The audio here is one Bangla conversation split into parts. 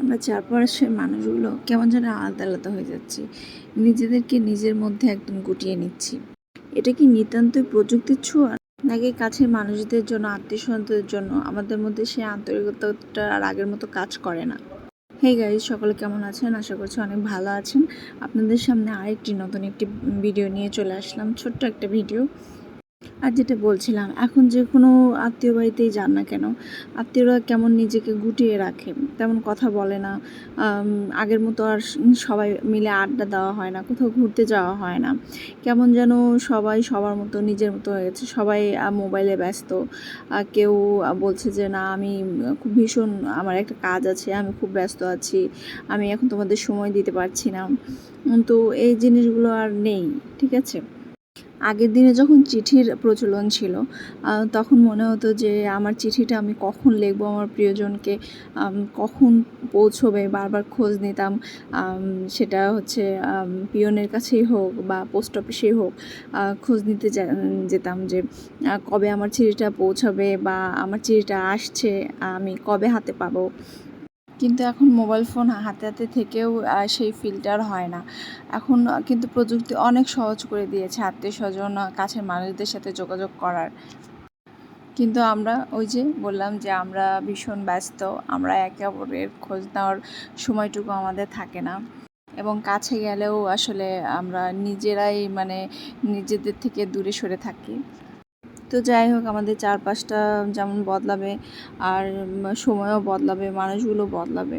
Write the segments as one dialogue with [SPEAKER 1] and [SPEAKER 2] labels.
[SPEAKER 1] আমরা চারপাশের মানুষগুলো কেমন যেন আলাদা আলাদা হয়ে যাচ্ছি। নিজেদেরকে নিজের মধ্যে একদম গুটিয়ে নিচ্ছি। এটা কি নিতান্তই প্রযুক্তির ছোঁয়া? নাকি কাছের মানুষদের জন্য আত্মীয় স্বজনদের জন্য আমাদের মধ্যে সেই আন্তরিকতাটা আর আগের মতো কাজ করে না? হে গাইজ সকলে কেমন আছেন? আশা করছি অনেক ভালো আছেন। আপনাদের সামনে আরেকটি নতুন একটি ভিডিও নিয়ে চলে আসলাম। ছোট্ট একটা ভিডিও। আর যেটা বলছিলাম, এখন যে কোনো আত্মীয় বাড়িতেই যান না কেন, আত্মীয়রা কেমন নিজেকে গুটিয়ে রাখে, তেমন কথা বলে না আগের মতো আর সবাই মিলে আড্ডা দেওয়া হয় না, কোথাও ঘুরতে যাওয়া হয় না, কেমন যেন সবাই সবার মতো, নিজের মতো হয়ে গেছে, সবাই মোবাইলে ব্যস্ত কেউ বলছে যে, না, আমি খুব ভীষণ, আমার একটা কাজ আছে, আমি খুব ব্যস্ত আছি, আমি এখন তোমাদের সময় দিতে পারছি না। তো এই জিনিসগুলো আর নেই, ঠিক আছে? আগের দিনে যখন চিঠির প্রচলন ছিল তখন মনে হতো যে আমার চিঠিটা আমি কখন লিখব, আমার প্রিয়জনকে কখন পৌঁছবে, বারবার খোঁজ নিতাম সেটা হচ্ছে পিয়নের কাছেই হোক বা পোস্ট অফিসেই হোক খোঁজ নিতে যেতাম যে কবে আমার চিঠিটা পৌঁছাবে বা আমার চিঠিটা আসছে, আমি কবে হাতে পাবো। কিন্তু এখন মোবাইল ফোন হাতে হাতে থেকেও সেই ফিল্টার হয় না। এখন কিন্তু প্রযুক্তি অনেক সহজ করে দিয়েছে আত্মীয় স্বজন কাছের মানুষদের সাথে যোগাযোগ করার। কিন্তু আমরা ওই যে বললাম যে আমরা ভীষণ ব্যস্ত, আমরা একে অপরের খোঁজ নেওয়ার সময়টুকু আমাদের থাকে না। এবং কাছে গেলেও আসলে আমরা নিজেরাই মানে নিজেদের থেকে দূরে সরে থাকি। তো যাই হোক আমাদের চারপাশটা যেমন বদলাবে আর সময়ও বদলাবে মানুষগুলো বদলাবে।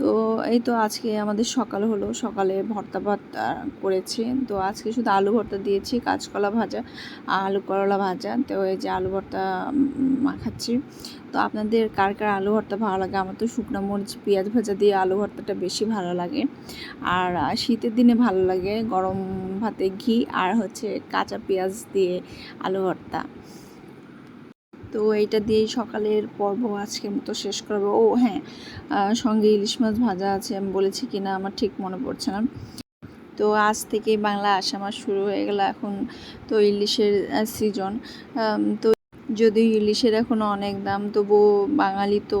[SPEAKER 1] তো এই তো আজকে আমাদের সকাল হলো। সকালে ভর্তা আহ, করেছি। তো আজকে শুধু আলু ভর্তা দিয়েছি কাঁচকলা ভাজা আলু করলা ভাজা। তো এই যে আলু ভর্তা মাখাচ্ছি তো আপনাদের কার কার আলু ভর্তা ভালো লাগে? আমার তো শুকনো মরিচ পেঁয়াজ ভাজা দিয়ে আলু ভর্তাটা বেশি ভালো লাগে। আর শীতের দিনে ভালো লাগে গরম ভাতে ঘি আর হচ্ছে কাঁচা পেঁয়াজ দিয়ে আলু ভর্তা। তো এইটা দিয়েই সকালের পর্ব আজকের মতো শেষ করব। ও হ্যাঁ সঙ্গে ইলিশ মাছ ভাজা আছে, আমি বলেছি কি না আমার ঠিক মনে পড়ছে না। তো আজ থেকেই বাংলা আসা মাস শুরু হয়ে গেল এখন তো ইলিশের সিজন তো যদিও ইলিশের এখনও অনেক দাম, তবুও বাঙালি তো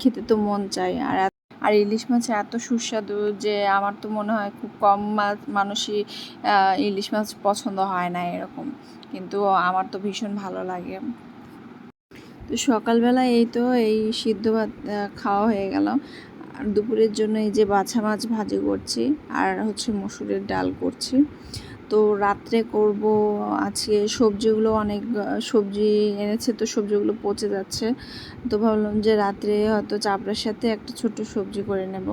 [SPEAKER 1] খেতে তো মন চায়। আর আর ইলিশ মাছ এত সুস্বাদু যে আমার তো মনে হয় খুব কম মাছ, মানুষই ইলিশ মাছ পছন্দ হয় না এরকম। কিন্তু আমার তো ভীষণ ভালো লাগে। তো সকালবেলা এই তো এই সিদ্ধ ভাত খাওয়া হয়ে গেল। আর দুপুরের জন্য এই যে বাছা মাছ ভাজি করছি, আর হচ্ছে মসুরের ডাল করছি। তো রাত্রে করব, আজকে সবজিগুলো অনেক সবজি এনেছে তো সবজিগুলো পচে যাচ্ছে। তো ভাবলাম যে রাত্রে হয়তো চাপড়ার সাথে একটা ছোট্ট সবজি করে নেব।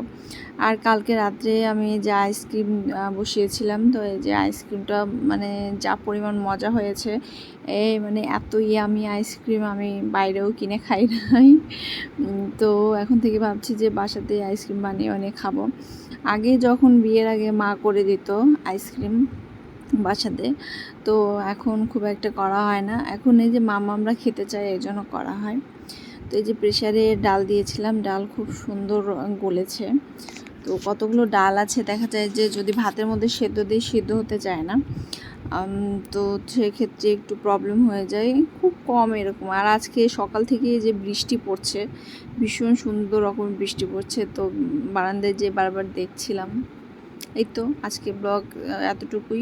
[SPEAKER 1] আর কালকে রাত্রে আমি যে আইসক্রিম বসিয়েছিলাম, তো এই যে আইসক্রিমটা মানে যা পরিমাণ মজা হয়েছে, এই মানে এত ইয়ামি আইসক্রিম আমি বাইরেও কিনে খাই নাই। তো এখন থেকে ভাবছি যে বাসাতে আইসক্রিম বানিয়ে বানিয়ে খাব। আগে যখন বিয়ের আগে মা করে দিত আইসক্রিম বাসাতে। তো এখন খুব একটা করা হয় না। এখন এই যে মামা আমরা খেতে চাই এই জন্য করা হয়। তো এই যে প্রেশারে ডাল দিয়েছিলাম, ডাল খুব সুন্দর গলেছে। তো কতগুলো ডাল আছে দেখা যায় যে যদি ভাতের মধ্যে সেদ্ধ দিয়ে সেদ্ধ হতে চায় না তো সেক্ষেত্রে একটু প্রবলেম হয়ে যায়। খুব কম এরকম। আর আজকে সকাল থেকে যে বৃষ্টি পড়ছে, ভীষণ সুন্দর রকম বৃষ্টি পড়ছে। তো বারান্দায় যে বারবার দেখছিলাম, এই তো আজকে ব্লগ এতটুকুই।